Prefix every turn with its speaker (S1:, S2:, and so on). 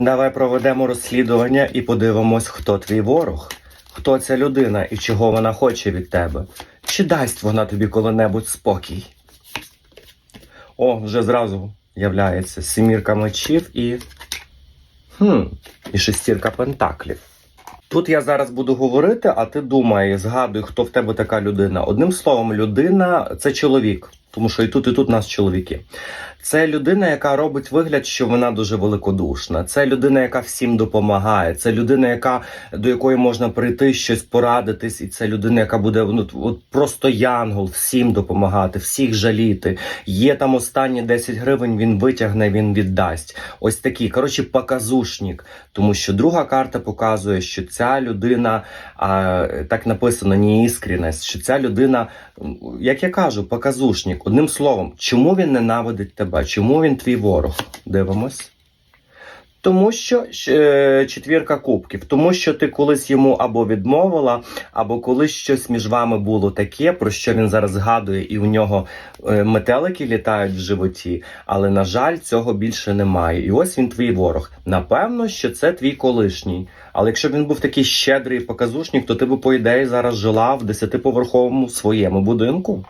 S1: Давай проведемо розслідування і подивимось, хто твій ворог, хто ця людина і чого вона хоче від тебе. Чи дасть вона тобі коли-небудь спокій? О, вже зразу являється сімірка мечів і. Хм, і шестірка пентаклів. Тут я зараз буду говорити, а ти думай, згадуй, хто в тебе така людина. Одним словом, людина це чоловік, тому що і тут, і тут нас чоловіки. Це людина, яка робить вигляд, що вона дуже великодушна. Це людина, яка всім допомагає. Це людина, яка до якої можна прийти щось порадитись, і це людина, яка буде ну от просто янгол, всім допомагати, всіх жаліти. Є там останні 10 гривень, він витягне, він віддасть. Ось такий, коротше, показушник. Тому що друга карта показує, що ця людина а, так написано, не іскренність, що ця людина, як я кажу, показушник. Одним словом, чому він ненавидить тебе? Чому він твій ворог? Дивимось. Тому що е, четвірка кубків, тому що ти колись йому або відмовила, або колись щось між вами було таке, про що він зараз згадує, і у нього е, метелики літають в животі. Але на жаль, цього більше немає. І ось він твій ворог. Напевно, що це твій колишній. Але якщо б він був такий щедрий показушник, то ти б, по ідеї, зараз жила в десятиповерховому своєму будинку.